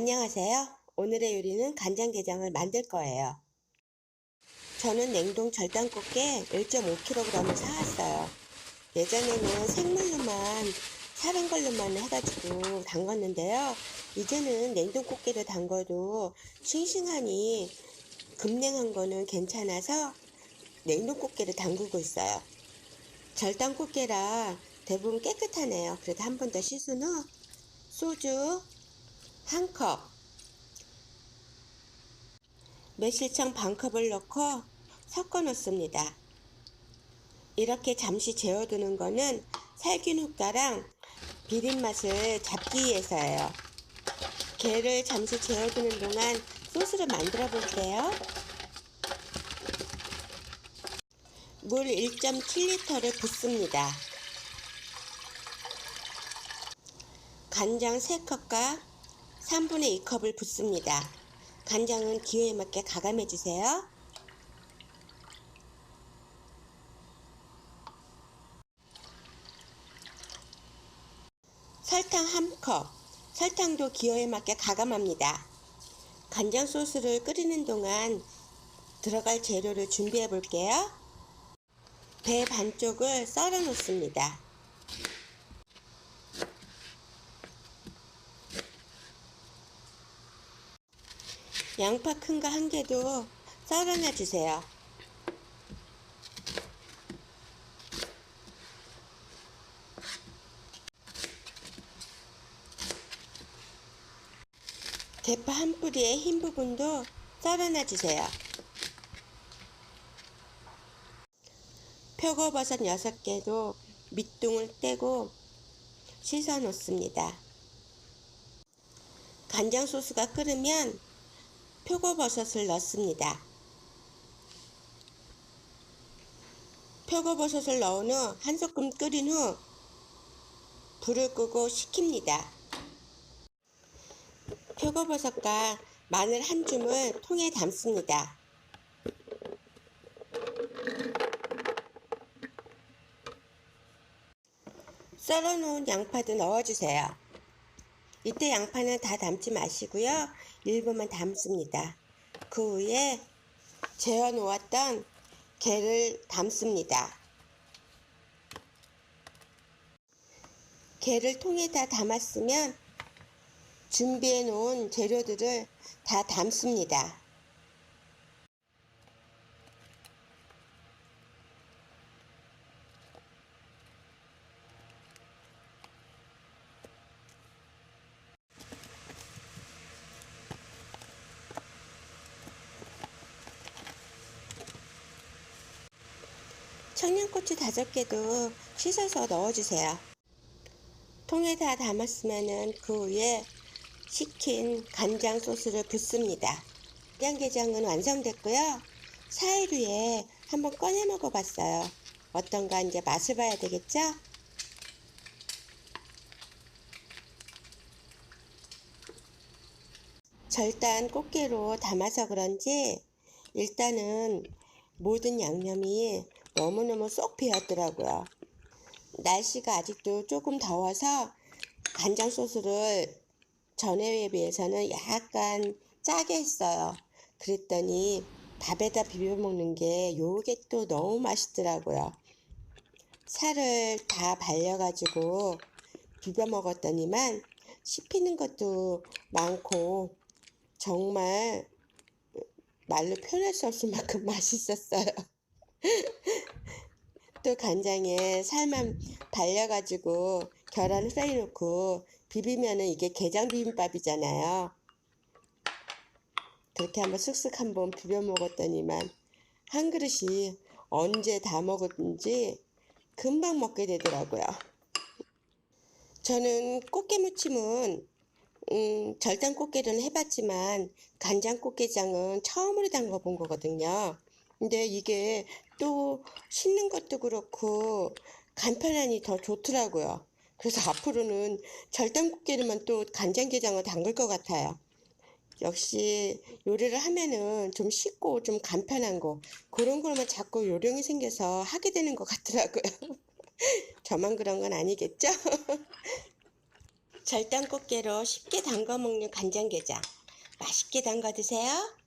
안녕하세요. 오늘의 요리는 간장게장을 만들 거예요. 저는 냉동 절단 꽃게 1.5kg을 사왔어요. 예전에는 생물로만 사는 걸로만 해가지고 담궜는데요. 이제는 냉동 꽃게를 담궈도 싱싱하니 급냉한 거는 괜찮아서 냉동 꽃게를 담그고 있어요. 절단 꽃게라 대부분 깨끗하네요. 그래도 한 번 더 씻은 후 소주 한 컵, 매실청 반 컵을 넣고 섞어 놓습니다. 이렇게 잠시 재워두는 거는 살균 효과랑 비린 맛을 잡기 위해서예요. 게를 잠시 재워두는 동안 소스를 만들어 볼게요. 물 1.7리터를 붓습니다. 간장 3컵과 3분의 2컵을 붓습니다. 간장은 기호에 맞게 가감해 주세요. 설탕 1컵. 설탕도 기호에 맞게 가감합니다. 간장 소스를 끓이는 동안 들어갈 재료를 준비해 볼게요. 배 반쪽을 썰어 놓습니다. 양파 큰 거 한 개도 썰어놔 주세요. 대파 한 뿌리의 흰 부분도 썰어놔 주세요. 표고버섯 6개도 밑둥을 떼고 씻어 놓습니다. 간장 소스가 끓으면 표고버섯을 넣습니다. 표고버섯을 넣은 후 한 소끔 끓인 후 불을 끄고 식힙니다. 표고버섯과 마늘 한 줌을 통에 담습니다. 썰어놓은 양파도 넣어주세요. 이때 양파는 다 담지 마시고요. 일부만 담습니다. 그 위에 재워 놓았던 게를 담습니다. 게를 통에다 담았으면 준비해 놓은 재료들을 다 담습니다. 청양고추 다섯 개도 씻어서 넣어주세요. 통에 다 담았으면은 그 위에 식힌 간장 소스를 붓습니다. 간장게장은 완성됐고요. 사일 후에 한번 꺼내 먹어봤어요. 어떤가 이제 맛을 봐야 되겠죠? 절단 꽃게로 담아서 그런지 일단은 모든 양념이 너무너무 쏙 배었더라고요. 날씨가 아직도 조금 더워서 간장 소스를 전에에 비해서는 약간 짜게 했어요. 그랬더니 밥에다 비벼 먹는 게 요게 또 너무 맛있더라고요. 살을 다 발려가지고 비벼 먹었더니만 씹히는 것도 많고 정말 말로 표현할 수 없을 만큼 맛있었어요. 또 간장에 살만 발려가지고 계란 후라이 넣고 비비면은 이게 게장 비빔밥이잖아요. 그렇게 한번 쓱쓱 한번 비벼 먹었더니만 한 그릇이 언제 다 먹었는지 금방 먹게 되더라고요. 저는 꽃게 무침은 음, 절단 꽃게는 해봤지만 간장 꽃게장은 처음으로 담궈 본 거거든요. 근데 이게 또 씻는 것도 그렇고 간편하니 더 좋더라고요. 그래서 앞으로는 절단 꽃게를만 또 간장게장을 담글 것 같아요. 역시 요리를 하면은 좀 쉽고 좀 간편한 거 그런 걸만 자꾸 요령이 생겨서 하게 되는 것 같더라고요. 저만 그런 건 아니겠죠? 절단꽃게로 쉽게 담가 먹는 간장게장. 맛있게 담가 드세요.